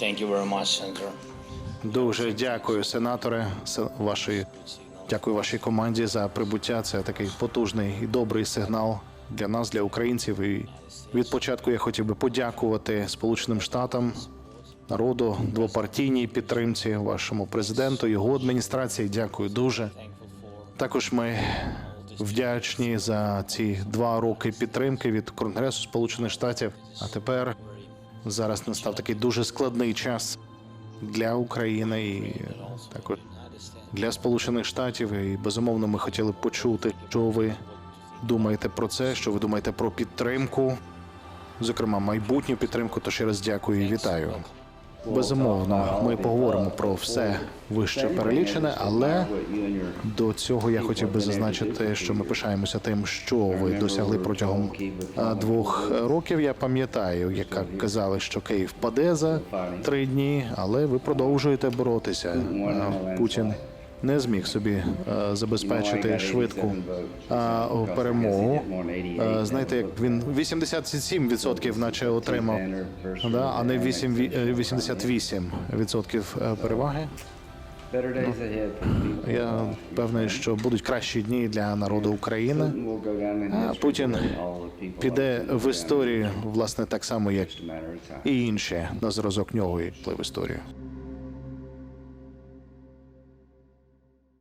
Thank you very much, Senator. Дуже дякую, сенаторе, вашій дякую вашій команді за прибуття. Це такий потужний і добрий сигнал для нас, для українців. І від початку я хотів би подякувати Сполученим Штатам, народу, двопартійній підтримці, вашому президенту, його адміністрації. Дякую дуже. Також ми вдячні за ці два роки підтримки від Конгресу Сполучених Штатів. А тепер зараз настав такий дуже складний час для України і також для Сполучених Штатів. І безумовно, ми хотіли почути, що ви думаєте про це, що ви думаєте про підтримку, зокрема майбутню підтримку. То ще раз дякую і вітаю. Безумовно, ми поговоримо про все вище перелічене, але до цього я хотів би зазначити, що ми пишаємося тим, що ви досягли протягом двох років. Я пам'ятаю, як казали, що Київ паде за три дні, але ви продовжуєте боротися. Путін не зміг собі е, забезпечити швидку а, перемогу. Е, Знаєте, як він 87% наче отримав, да, а не 8, ві- е, 88% е, переваги. People. Я певний, що будуть кращі дні для народу України. А Путін піде в історію, власне, так само, як і інші на зразок нього і в історію.